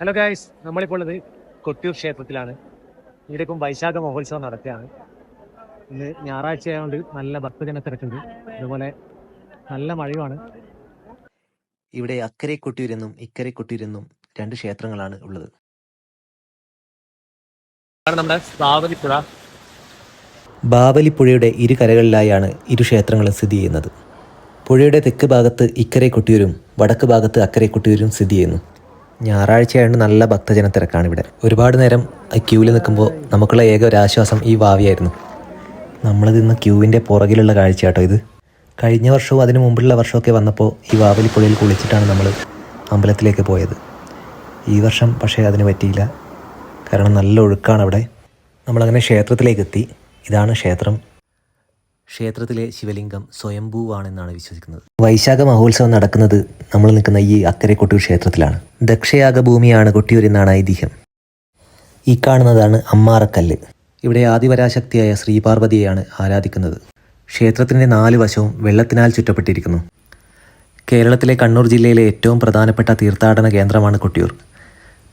Hello guys നമ്മളിപ്പോൾ ഉള്ളത് കൊട്ടിയൂർ ക്ഷേത്രത്തിലാണ്. ഇവിടേക്കും വൈശാഖ മഹോത്സവം നടക്കുകയാണ്. ഇന്ന് ഞായറാഴ്ച ആയതുകൊണ്ട് നല്ല ഭക്തജന തിരക്കുണ്ട്. അതുപോലെ നല്ല മഴയുമാണ്. ഇവിടെ അക്കരെ കൊട്ടിയൂരെന്നും ഇക്കരെ കൊട്ടിയൂരെന്നും രണ്ട് ക്ഷേത്രങ്ങളാണ് ഉള്ളത്. നമ്മുടെ സ്ഥാപനപ്പുഴ ബാവലിപ്പുഴയുടെ ഇരു കരകളിലായാണ് ഇരു ക്ഷേത്രങ്ങളും സ്ഥിതി ചെയ്യുന്നത്. പുഴയുടെ തെക്ക് ഭാഗത്ത് ഇക്കരെ കൊട്ടിയൂരും വടക്ക് ഭാഗത്ത് അക്കരെ കൊട്ടിയൂരും സ്ഥിതി ചെയ്യുന്നു. ഞായറാഴ്ചയായതുകൊണ്ട് നല്ല ഭക്തജന തിരക്കാണ് ഇവിടെ ഒരുപാട് നേരം ക്യൂവിൽ നിൽക്കുമ്പോൾ നമുക്കുള്ള ഏക ഒരു ആശ്വാസം ഈ വാവിയായിരുന്നു. നമ്മളിത് ഇന്ന് ക്യൂവിന്റെ പുറകിലുള്ള കാഴ്ച കേട്ടോ ഇത്. കഴിഞ്ഞ വർഷവും അതിന് മുമ്പുള്ള വർഷമൊക്കെ വന്നപ്പോൾ ഈ വാവലിപ്പുഴയിൽ കുളിച്ചിട്ടാണ് നമ്മൾ അമ്പലത്തിലേക്ക് പോയത്. ഈ വർഷം പക്ഷേ അതിന് പറ്റിയില്ല. കാരണം നല്ല ഒഴുക്കാണ് അവിടെ നമ്മളങ്ങനെ ക്ഷേത്രത്തിലേക്ക് എത്തി ഇതാണ് ക്ഷേത്രം. ക്ഷേത്രത്തിലെ ശിവലിംഗം സ്വയംഭൂവാണെന്നാണ് വിശ്വസിക്കുന്നത്. വൈശാഖ മഹോത്സവം നടക്കുന്നത് നമ്മൾ നിൽക്കുന്ന ഈ അക്കരെ ക്ഷേത്രത്തിലാണ്. ദക്ഷയാഗ ഭൂമിയാണ് കൊട്ടിയൂർ എന്നാണ് ഐതിഹ്യം. ഈ കാണുന്നതാണ് അമ്മാറക്കല്ല്. ഇവിടെ ആദിപരാശക്തിയായ ശ്രീപാർവതിയെയാണ് ആരാധിക്കുന്നത്. ക്ഷേത്രത്തിന്റെ നാല് വശവും വെള്ളത്തിനാൽ ചുറ്റപ്പെട്ടിരിക്കുന്നു. കേരളത്തിലെ കണ്ണൂർ ജില്ലയിലെ ഏറ്റവും പ്രധാനപ്പെട്ട തീർത്ഥാടന കേന്ദ്രമാണ് കൊട്ടിയൂർ.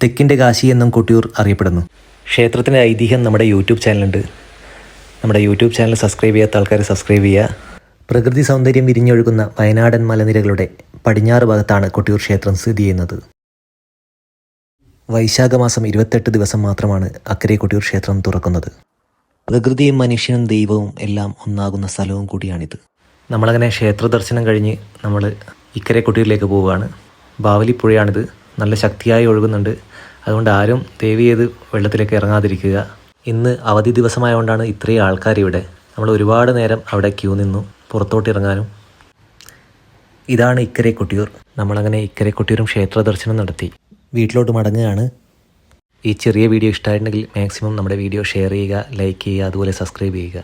തെക്കിന്റെ കാശി എന്നും കൊട്ടിയൂർ അറിയപ്പെടുന്നു. ക്ഷേത്രത്തിന്റെ ഐതിഹ്യം നമ്മുടെ യൂട്യൂബ് ചാനലുണ്ട്. നമ്മുടെ യൂട്യൂബ് ചാനൽ സബ്സ്ക്രൈബ് ചെയ്യാത്ത ആൾക്കാർ സബ്സ്ക്രൈബ് ചെയ്യുക. പ്രകൃതി സൗന്ദര്യം വിരിഞ്ഞൊഴുകുന്ന വയനാടൻ മലനിരകളുടെ പടിഞ്ഞാറ് ഭാഗത്താണ് കൊട്ടിയൂർ ക്ഷേത്രം സ്ഥിതി ചെയ്യുന്നത്. വൈശാഖമാസം ഇരുപത്തെട്ട് ദിവസം മാത്രമാണ് അക്കരെ കൊട്ടിയൂർ ക്ഷേത്രം തുറക്കുന്നത്. പ്രകൃതിയും മനുഷ്യനും ദൈവവും എല്ലാം ഒന്നാകുന്ന സ്ഥലവും കൂടിയാണിത്. നമ്മളങ്ങനെ ക്ഷേത്ര ദർശനം കഴിഞ്ഞ് നമ്മൾ ഇക്കരെ കൊട്ടിയൂരിലേക്ക് പോവുകയാണ്. ബാവലി ബാവലിപ്പുഴയാണിത് നല്ല ശക്തിയായി ഒഴുകുന്നുണ്ട്. അതുകൊണ്ട് ആരും ദേവി ചെയ്ത് വെള്ളത്തിലേക്ക് ഇറങ്ങാതിരിക്കുക. ഇന്ന് അവധി ദിവസമായതുകൊണ്ടാണ് ഇത്രയും ആൾക്കാർ ഇവിടെ നമ്മൾ ഒരുപാട് നേരം അവിടെ ക്യൂ നിന്നു. പുറത്തോട്ട് ഇറങ്ങാനും ഇതാണ് ഇക്കരെ കൊട്ടിയൂർ. നമ്മളങ്ങനെ ഇക്കരെ കൊട്ടിയൂരും ക്ഷേത്ര ദർശനം നടത്തി. വീട്ടിലോട്ട് മടങ്ങുകയാണ്. ഈ ചെറിയ വീഡിയോ ഇഷ്ടമായിട്ടുണ്ടെങ്കിൽ മാക്സിമം നമ്മുടെ വീഡിയോ ഷെയർ ചെയ്യുക ലൈക്ക് ചെയ്യുക അതുപോലെ സബ്സ്ക്രൈബ് ചെയ്യുക.